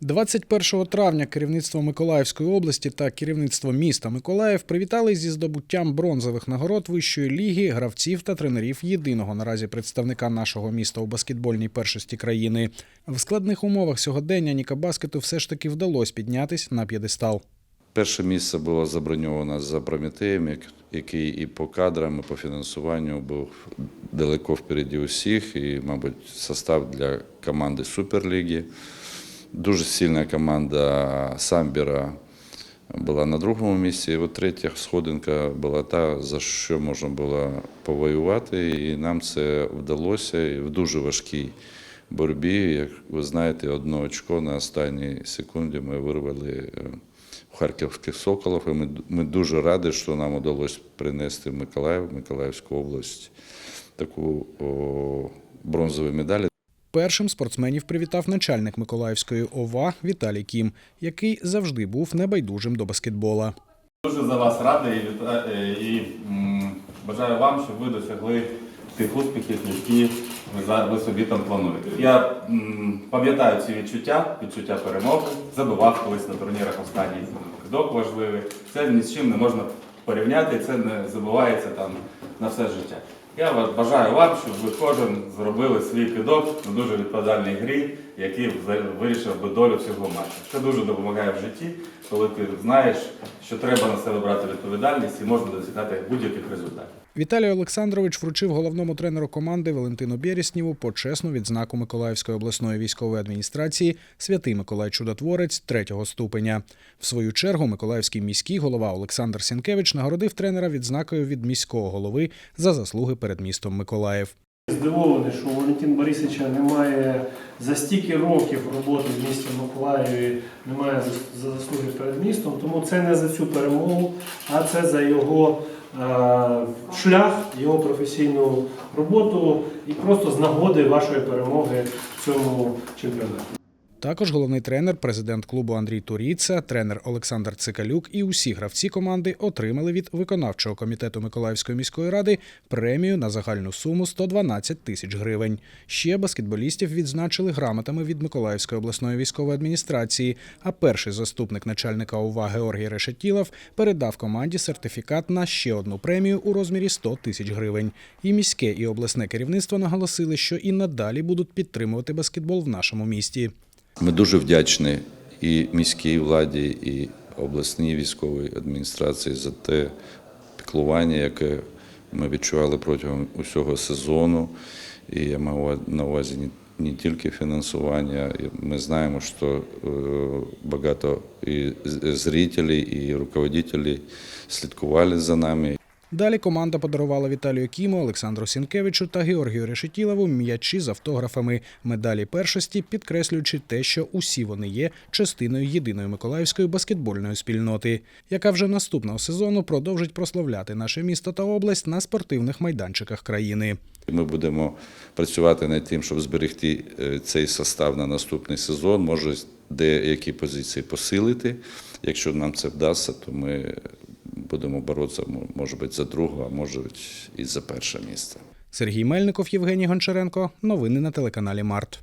21 травня керівництво Миколаївської області та керівництво міста Миколаїв привітали зі здобуттям бронзових нагород вищої ліги гравців та тренерів єдиного наразі представника нашого міста у баскетбольній першості країни. В складних умовах сьогодення Ніка Баскету все ж таки вдалося піднятись на п'єдестал. Перше місце було заброньовано за Прометеєм, який і по кадрам, і по фінансуванню був далеко впереді усіх, і, мабуть, состав для команди Суперліги. Дуже сильна команда Самбіра була на другому місці. І от третя сходинка була та, за що можна було повоювати. І нам це вдалося і в дуже важкій боротьбі. Як ви знаєте, одне очко на останній секунді ми вирвали е, у харківських соколів. І ми, ми дуже раді, що нам вдалося принести в Миколаїв, Миколаївську область таку о, бронзову медаль. Першим спортсменів привітав начальник Миколаївської ОВА Віталій Кім, який завжди був небайдужим до баскетбола. Дуже за вас радий і, е, бажаю вам, щоб ви досягли тих успіхів, які ви, за- ви собі там плануєте. Я пам'ятаю ці відчуття, відчуття перемоги, забивав колись на турнірах останній кидок важливий. Це ні з чим не можна порівняти, це не забувається там на все життя. Я бажаю вам, щоб ви кожен зробили свій кидок на дуже відповідальній грі, який вирішив би долю всього матчу. Це дуже допомагає в житті, коли ти знаєш, що треба на себе брати відповідальність і можна досягати будь-яких результатів. Віталій Олександрович вручив головному тренеру команди Валентину Бересніву почесну відзнаку Миколаївської обласної військової адміністрації Святий Миколай Чудотворець третього ступеня. В свою чергу Миколаївський міський голова Олександр Сінкевич нагородив тренера відзнакою від міського голови за заслуги перед містом Миколаїв. Здивований, що у Валентина Борисовича немає за стільки років роботи в місті Миколаєві, немає за- за заслуги перед містом. Тому це не за цю перемогу, а це за його е, шлях, його професійну роботу і просто з нагоди вашої перемоги в цьому чемпіонаті. Також головний тренер, президент клубу Андрій Туріца, тренер Олександр Цикалюк і усі гравці команди отримали від виконавчого комітету Миколаївської міської ради премію на загальну суму 112 тисяч гривень. Ще баскетболістів відзначили грамотами від Миколаївської обласної військової адміністрації. А перший заступник начальника ОВА Георгій Решетілов передав команді сертифікат на ще одну премію у розмірі 100 тисяч гривень. І міське і обласне керівництво наголосили, що і надалі будуть підтримувати баскетбол в нашому місті. Ми дуже вдячні і міській владі, і обласній військовій адміністрації за те піклування, яке ми відчували протягом усього сезону. І я маю на увазі не, тільки фінансування. Ми знаємо, що е, багато і зрителів, і руководителів слідкували за нами. Далі команда подарувала Віталію Кіму, Олександру Сінкевичу та Георгію Решетілову м'ячі з автографами, медалі першості, підкреслюючи те, що усі вони є частиною єдиної миколаївської баскетбольної спільноти, яка вже наступного сезону продовжить прославляти наше місто та область на спортивних майданчиках країни. Ми будемо працювати над тим, щоб зберегти е, цей состав на наступний сезон. Може, деякі позиції посилити. Якщо нам це вдасться, то ми будемо боротися, може бути, за друге, а може і за перше місце. Сергій Мельников, Євгеній Гончаренко. Новини на телеканалі Март.